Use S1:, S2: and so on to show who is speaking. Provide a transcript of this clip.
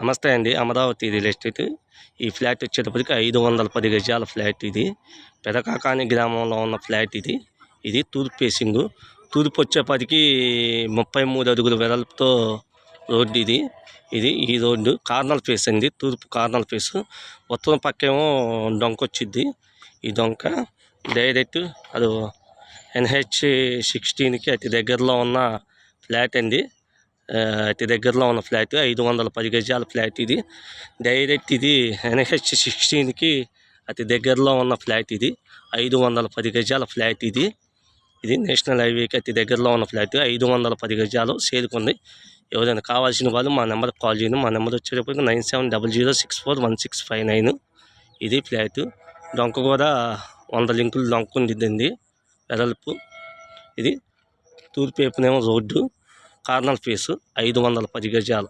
S1: నమస్తే అండి. Amaravati real estate ఈ ఫ్లాట్ వచ్చేటప్పటికి ఐదు వందల పది గజాల ఫ్లాట్ ఇది. పెదకాకాని గ్రామంలో ఉన్న ఫ్లాట్ ఇది. ఇది తూర్పు ఫేసింగ్ తూర్పు వచ్చేపటికి ముప్పై మూడు అడుగుల వెడల్పుతో రోడ్డు ఇది. ఇది ఈ రోడ్డు కార్నల్ ఫేస్ అండి. తూర్పు కార్నల్ ఫేస్ ఉత్తరం పక్కేమో డొంక వచ్చింది ఈ డొంక డైరెక్ట్ అది ఎన్హెచ్ సిక్స్టీన్కి అతి దగ్గరలో ఉన్న ఫ్లాట్ అండి. అతి దగ్గరలో ఉన్న ఫ్లాట్ ఐదు వందల పది గజాల ఫ్లాట్ ఇది. డైరెక్ట్ ఇది ఎన్హెచ్ సిక్స్టీన్కి అతి దగ్గరలో ఉన్న ఫ్లాట్ ఇది. ఐదు వందల పది గజాల ఫ్లాట్ ఇది. ఇది నేషనల్ హైవేకి అతి దగ్గరలో ఉన్న ఫ్లాట్. ఐదు వందల పది గజాలు సేరుకుంది ఎవరైనా కావాల్సిన వాళ్ళు మా నెంబర్ కాల్ చేయండి. మా నెంబర్ వచ్చేటప్పటికి nine seven double zero six four one six five nine ఇది ఫ్లాట్. డొంక కూడా వంద లింకులు డొంక వెడల్పు. ఇది తూర్పు వైపునేమో రోడ్డు. కార్నర్ ఫేసు ఐదు వందల పది గజాలు.